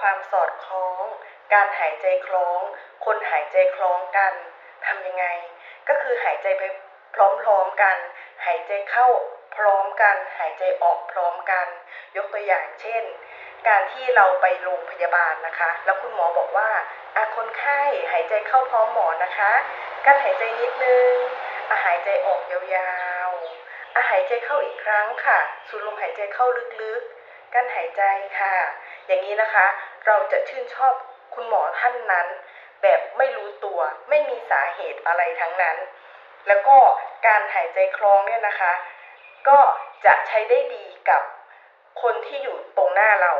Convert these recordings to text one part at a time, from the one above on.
ความสอดคล้อง การหายใจคล้อง คนหายใจคล้องกันทำยังไง ก็คือหายใจไปพร้อมๆกัน หายใจเข้าพร้อมกัน หายใจออกพร้อมกัน ยกตัวอย่างเช่น การที่เราไปโรงพยาบาลนะคะ แล้วคุณหมอบอกว่าอะคนไข้หายใจเข้าพร้อมหมอนะคะกั้นหายใจนิดนึงอะหายใจออกยาวๆอะหายใจเข้าอีกครั้งค่ะ สูดลมหายใจเข้าลึกๆ กั้นหายใจค่ะ อย่างนี้นะคะ เราจะชื่นชอบคุณหมอท่านนั้น แบบไม่รู้ตัวไม่มีสาเหตุอะไรทั้งนั้น แล้วก็การหายใจคลองเนี่ยนะคะ ก็จะใช้ได้ดีกับคนที่อยู่ตรงหน้าเรา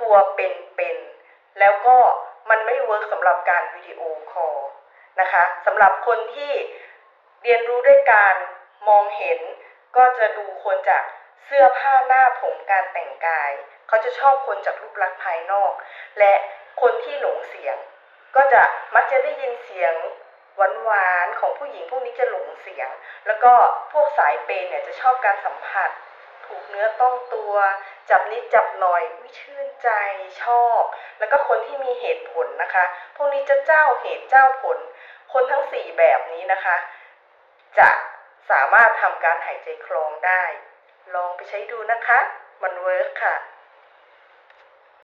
ตัวเป็นๆแล้วก็มันไม่เวิร์กสำหรับการวิดีโอคอลนะคะสำหรับคนที่เรียนรู้ด้วยการมองเห็น ก็จะดูคนจากเสื้อผ้าหน้าผมการแต่งกาย เขาจะชอบคนจากรูปลักษณ์ภายนอก และคนที่หลงเสียง ก็จะมักจะได้ยินเสียงหวานๆของผู้หญิงพวกนี้จะหลงเสียง แล้วก็พวกสายเปย์เนี่ยจะชอบการสัมผัส ถูกเนื้อต้องตัว จับนิดจับหน่อยวิชื่นใจชอบ แล้วก็คนที่มีเหตุผลนะคะ พวกนี้จะเจ้าเหตุเจ้าผล คนทั้งสี่แบบนี้นะคะ จะสามารถทำการหายใจคลองได้ ลองไปใช้ดูนะคะ มันเวิร์กค่ะ